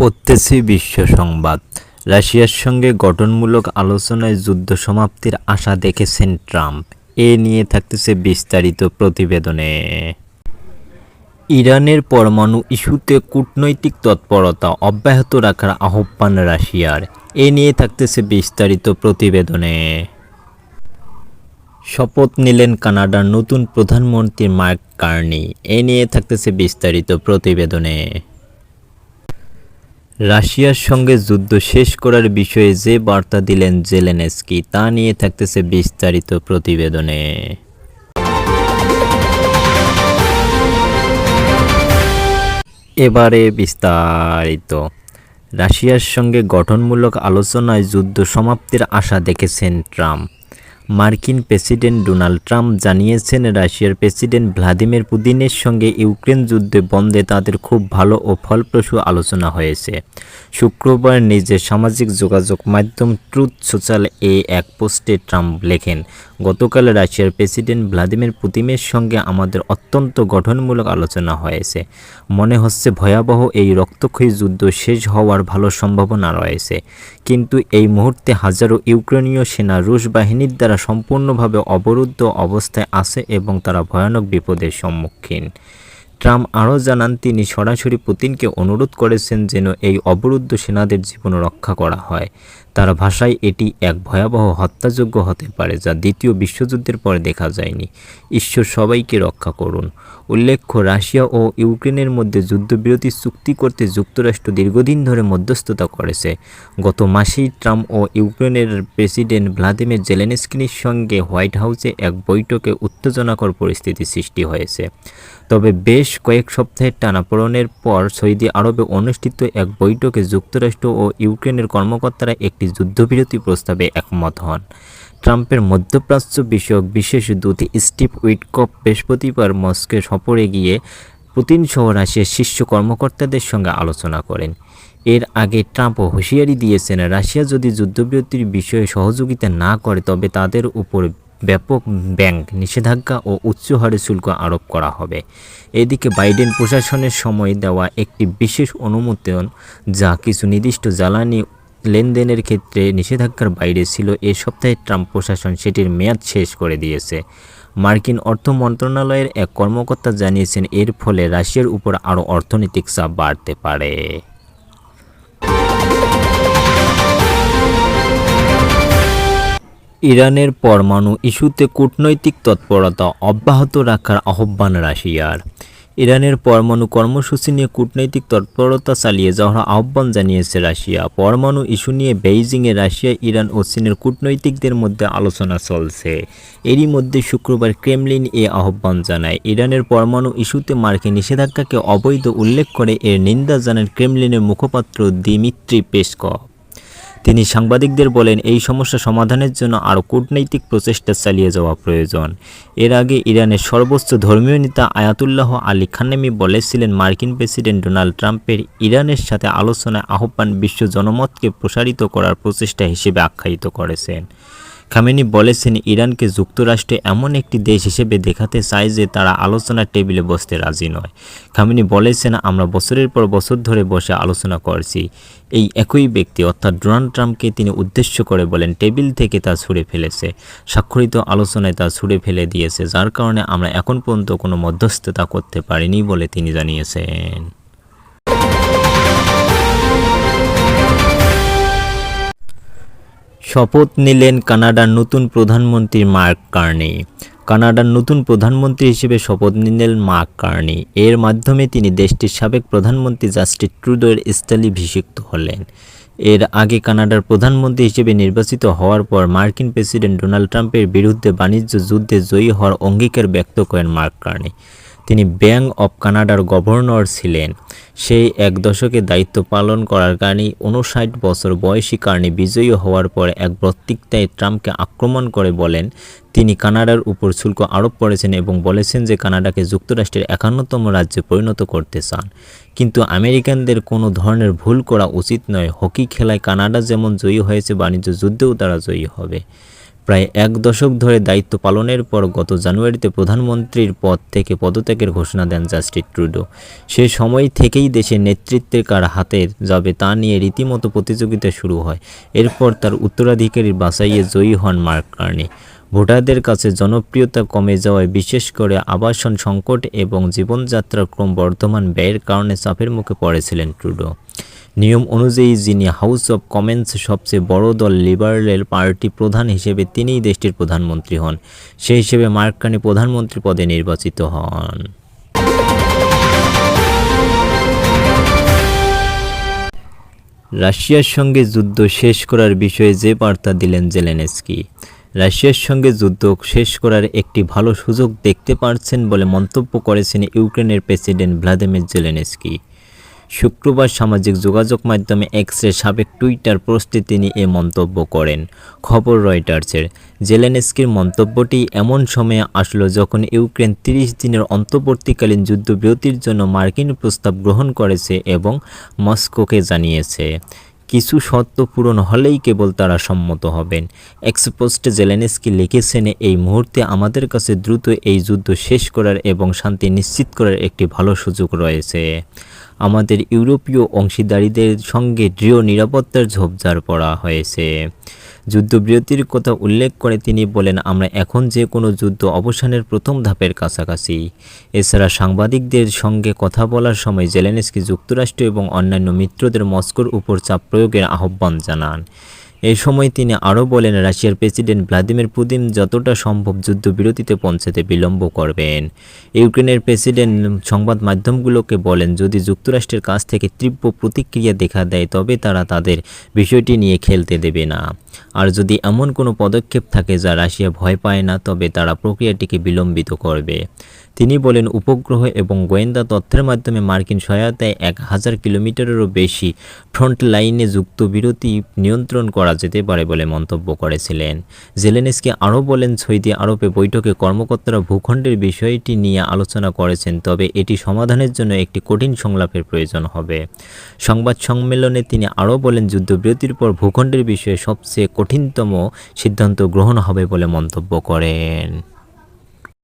পড়তেছি বিশ্ব সংবাদ। রাশিয়ার সঙ্গে গঠনমূলক আলোচনায় যুদ্ধ সমাপ্তির আশা দেখেছেন ট্রাম্প। এ নিয়ে থাকতেছে বিস্তারিত প্রতিবেদনে। ইরানের পরমাণু ইস্যুতে কূটনৈতিক তৎপরতা অব্যাহত রাখার আহ্বান রাশিয়ার। এ নিয়ে থাকতেছে বিস্তারিত প্রতিবেদনে। শপথ নিলেন কানাডার নতুন প্রধানমন্ত্রী মার্ক কার্নি। এ নিয়ে থাকতেছে বিস্তারিত প্রতিবেদনে। রাশিয়ার সঙ্গে যুদ্ধ শেষ করার বিষয়ে যে বার্তা দিলেন জেলেনেস্কি, তা নিয়ে থাকতেছে বিস্তারিত প্রতিবেদনে। এবারে বিস্তারিত। রাশিয়ার সঙ্গে গঠনমূলক আলোচনায় যুদ্ধ সমাপ্তির আশা দেখেছেন ট্রাম্প। মার্কিন প্রেসিডেন্ট ডোনাল্ড ট্রাম্প জানিয়েছেন, রাশিয়ার প্রেসিডেন্ট ভ্লাদিমির পুতিনের সঙ্গে ইউক্রেন যুদ্ধে বন্ধে তাদের খুব ভালো ও ফলপ্রসূ আলোচনা হয়েছে। শুক্রবার নিজের সামাজিক যোগাযোগ মাধ্যম ট্রুথ সোশ্যাল এ এক পোস্টে ট্রাম্প লেখেন, গতকাল রাশিয়ার প্রেসিডেন্ট ভ্লাদিমির পুতিনের সঙ্গে আমাদের অত্যন্ত গঠনমূলক আলোচনা হয়েছে। মনে হচ্ছে ভয়াবহ এই রক্তক্ষয়ী যুদ্ধ শেষ হওয়ার ভালো সম্ভাবনা রয়েছে। কিন্তু এই মুহূর্তে হাজারো ইউক্রেনীয় সেনা রুশ বাহিনীর দ্বারা সম্পূর্ণভাবে অবরুদ্ধ অবস্থায় আছে এবং তারা ভয়ানক বিপদের সম্মুখীন। ট্রাম্প আরও জানান, তিনি সরাসরি পুতিনকে অনুরোধ করেছেন যেন এই অবরুদ্ধ সেনাদের জীবন রক্ষা করা হয়। তার ভাষায়, এটি এক ভয়াবহ হত্যাযোগ্য হতে পারে যা দ্বিতীয় বিশ্বযুদ্ধের পরে দেখা যায়নি। ঈশ্বর সবাইকে রক্ষা করুন। উল্লেখ্য, রাশিয়া ও ইউক্রেনের মধ্যে যুদ্ধবিরতি চুক্তি করতে যুক্তরাষ্ট্র দীর্ঘদিন ধরে মধ্যস্থতা করেছে। গত মাসেই ট্রাম্প ও ইউক্রেনের প্রেসিডেন্ট ভ্লাদিমির জেলেনস্কির সঙ্গে হোয়াইট হাউসে এক বৈঠকে উত্তেজনাকর পরিস্থিতি সৃষ্টি হয়েছে। তবে বেশ কয়েক সপ্তাহের টানাপোড়েনের পর সৌদি আরবে অনুষ্ঠিত এক বৈঠকে যুক্তরাষ্ট্র ও ইউক্রেনের কর্মকর্তারা একটি যুদ্ধবিরতি প্রস্তাবে একমত হন। ট্রাম্পের মধ্যপ্রাচ্য বিষয়ক বিশেষ দূত স্টিভ উইটকপ বৃহস্পতিবার মস্কে সফরে গিয়ে পুতিন সহ রাশিয়ার শীর্ষ কর্মকর্তাদের সঙ্গে আলোচনা করেন। এর আগে ট্রাম্প হুঁশিয়ারি দিয়েছেন, রাশিয়া যদি যুদ্ধবিরতির বিষয়ে সহযোগিতা না করে, তবে তাদের উপর ব্যাপক ব্যাংক নিষেধাজ্ঞা ও উচ্চ হারে শুল্ক আরোপ করা হবে। এদিকে বাইডেন প্রশাসনের সময় দেওয়া একটি বিশেষ অনুমোদন যা কিছু নির্দিষ্ট জ্বালানি লেনদেনের ক্ষেত্রে নিষেধাজ্ঞার বাইরে ছিল, এ সপ্তাহে ট্রাম্প প্রশাসন সেটির মেয়াদ শেষ করে দিয়েছে। মার্কিন অর্থ মন্ত্রণালয়ের এক কর্মকর্তা জানিয়েছেন, এর ফলে রাশিয়ার উপর আরও অর্থনৈতিক চাপ বাড়তে পারে। ইরানের পরমাণু ইস্যুতে কূটনৈতিক তৎপরতা অব্যাহত রাখার আহ্বান রাশিয়ার। ইরানের পরমাণু কর্মসূচি নিয়ে কূটনৈতিক তৎপরতা চালিয়ে যাওয়ার আহ্বান জানিয়েছে রাশিয়া। পরমাণু ইস্যু নিয়ে বেইজিংয়ে রাশিয়া, ইরান ও চীনের কূটনৈতিকদের মধ্যে আলোচনা চলছে। এরই মধ্যে শুক্রবার ক্রেমলিন এ আহ্বান জানায়। ইরানের পরমাণু ইস্যুতে মার্কিন নিষেধাজ্ঞাকে অবৈধ উল্লেখ করে এর নিন্দা জানান ক্রেমলিনের মুখপাত্র দিমিত্রি পেসকভ তিনি সাংবাদিকদের বলেন, এই সমস্যা সমাধানের জন্য আরও কূটনৈতিক প্রচেষ্টা চালিয়ে যাওয়া প্রয়োজন। এর আগে ইরানের সর্বোচ্চ ধর্মীয় নেতা আয়াতুল্লাহ আলী খান্নেমি বলেছিলেন, মার্কিন প্রেসিডেন্ট ডোনাল্ড ট্রাম্পের ইরানের সাথে আলোচনায় আহ্বান বিশ্ব জনমতকে প্রসারিত করার প্রচেষ্টা হিসেবে আখ্যায়িত করেছেন। খামেনি বলেছেন, ইরানকে যুক্তরাষ্ট্রে এমন একটি দেশ হিসেবে দেখাতে চায় যে তারা আলোচনার টেবিলে বসতে রাজি নয়। খামেনি বলেছেন, আমরা বছরের পর বছর ধরে বসে আলোচনা করছি। এই একই ব্যক্তি, অর্থাৎ ডোনাল্ড ট্রাম্পকে তিনি উদ্দেশ্য করে বলেন, টেবিল থেকে তা ছুঁড়ে ফেলেছে। স্বাক্ষরিত আলোচনায় তা ছুঁড়ে ফেলে দিয়েছে, যার কারণে আমরা এখন পর্যন্ত কোনো মধ্যস্থতা করতে পারিনি বলে তিনি জানিয়েছেন। শপথ নিলেন কানাডার নতুন প্রধানমন্ত্রী মার্ক কার্নি। কানাডার নতুন প্রধানমন্ত্রী হিসেবে শপথ নিলেন মার্ক কার্নি। এর মাধ্যমে তিনি দেশটির সাবেক প্রধানমন্ত্রী জাস্টিন ট্রুডোর স্থলাভিষিক্ত হলেন। এর আগে কানাডার প্রধানমন্ত্রী হিসেবে নির্বাচিত হওয়ার পর মার্কিন প্রেসিডেন্ট ডোনাল্ড ট্রাম্পের বিরুদ্ধে বাণিজ্য যুদ্ধে জয়ী হওয়ার অঙ্গীকার ব্যক্ত করেন মার্ক কার্নি। তিনি ব্যাংক অব কানাডার গভর্নর ছিলেন। সেই এক দশকে দায়িত্ব পালন করার কারণে উনষাট বছর বয়সী কারণে বিজয়ী হওয়ার পর এক বক্তৃতায় ট্রাম্পকে আক্রমণ করে বলেন, তিনি কানাডার উপর শুল্ক আরোপ করেছেন এবং বলেছেন যে কানাডাকে যুক্তরাষ্ট্রের একান্নতম রাজ্যে পরিণত করতে চান। কিন্তু আমেরিকানদের কোনো ধরনের ভুল করা উচিত নয়। হকি খেলায় কানাডা যেমন জয়ী হয়েছে, বাণিজ্য যুদ্ধেও তারা জয়ী হবে। প্রায় এক দশক ধরে দায়িত্ব পালনের পর গত জানুয়ারিতে প্রধানমন্ত্রীর পদ থেকে পদত্যাগের ঘোষণা দেন জাস্টিন ট্রুডো। সে সময় থেকেই দেশের নেতৃত্বের কার হাতে যাবে তা নিয়ে রীতিমতো প্রতিযোগিতা শুরু হয়। এরপর তার উত্তরাধিকারীর বাছাইয়ে জয়ী হন মার্ক কার্নি। ভোটারদের কাছে জনপ্রিয়তা কমে যাওয়ায় বিশেষ করে আবাসন সংকট এবং জীবনযাত্রার ক্রম বর্ধমান ব্যয়ের কারণে চাপের মুখে পড়েছিলেন ট্রুডো। নিয়ম অনুযায়ী যিনি হাউস অব কমন্স সবচেয়ে বড় দল লিবারেল পার্টি প্রধান হিসেবে তিনিই দেশটির প্রধানমন্ত্রী হন। সেই হিসেবে মার্ক কার্নি প্রধানমন্ত্রী পদে নির্বাচিত হন। রাশিয়ার সঙ্গে যুদ্ধ শেষ করার বিষয়ে যে বার্তা দিলেন জেলেনস্কি। রাশিয়ার সঙ্গে যুদ্ধ শেষ করার একটি ভালো সুযোগ দেখতে পারছেন বলে মন্তব্য করেছেন ইউক্রেনের প্রেসিডেন্ট ভ্লাদিমির জেলেনস্কি। শুক্রবার সামাজিক যোগাযোগ মাধ্যমে এক্সের সাবেক টুইটার পোস্টে তিনি এ মন্তব্য করেন। খবর রয়টার্সের, জেলেনস্কির মন্তব্যটি এমন সময়ে আসলো যখন ইউক্রেন তিরিশ দিনের অন্তর্বর্তীকালীন যুদ্ধবিরতির জন্য মার্কিন প্রস্তাব গ্রহণ করেছে এবং মস্কোকে জানিয়েছে। কিছু শর্ত পূরণ হলেই কেবল তারা সম্মত হবেন। এক্সপোস্টে জেলেনস্কি লিখেছেন, এই মুহূর্তে আমাদের কাছে দ্রুত এই যুদ্ধ শেষ করার এবং শান্তি নিশ্চিত করার একটি ভালো সুযোগ রয়েছে। আমাদের ইউরোপীয় অংশীদারীদের সঙ্গে দৃঢ় নিরাপত্তার ঝোপঝাড় পড়া হয়েছে। যুদ্ধবিরতির কথা উল্লেখ করে তিনি বলেন, আমরা এখন যে কোনো যুদ্ধ অবসানের প্রথম ধাপের কাছাকাছি। এছাড়া সাংবাদিকদের সঙ্গে কথা বলার সময় জেলেনস্কি যুক্তরাষ্ট্র এবং অন্যান্য মিত্রদের মস্কোর উপর চাপ প্রয়োগের আহ্বান জানান। এই সময় তিনি আরও বলেন, রাশিয়ার প্রেসিডেন্ট ভ্লাদিমির পুতিন যতটা সম্ভব যুদ্ধবিরতিতে পৌঁছাতে বিলম্ব করবেন। ইউক্রেনের প্রেসিডেন্ট সংবাদ মাধ্যমগুলোকে বলেন, যদি যুক্তরাষ্ট্রের কাছ থেকে তীব্র প্রতিক্রিয়া দেখা দেয়, তবে তারা তাদের বিষয়টি নিয়ে খেলতে দেবে না। আর যদি এমন কোনো পদক্ষেপ থাকে যা রাশিয়া ভয় পায় না, তবে তারা প্রক্রিয়াটিকে বিলম্বিত করবে। তিনি বলেন, উপগ্রহ এবং গোয়েন্দা তথ্যের মাধ্যমে মার্কিন সহায়তায় এক হাজার কিলোমিটারেরও বেশি ফ্রন্ট লাইনে যুক্ত বিরতি নিয়ন্ত্রণ করা যেতে পারে বলে মন্তব্য করেছিলেন। জেলেনস্কি আরও বলেন সৌদি আরবে বৈঠকে কর্মকর্তারা ভূখণ্ডের বিষয়টি নিয়ে আলোচনা করেছেন, তবে এটি সমাধানের জন্য একটি কঠিন সংলাপের প্রয়োজন হবে। সংবাদ সম্মেলনে তিনি আরও বলেন, যুদ্ধবিরতির পর ভূখণ্ডের বিষয়ে সবচেয়ে কঠিনতম সিদ্ধান্ত গ্রহণ হবে বলে মন্তব্য করেন।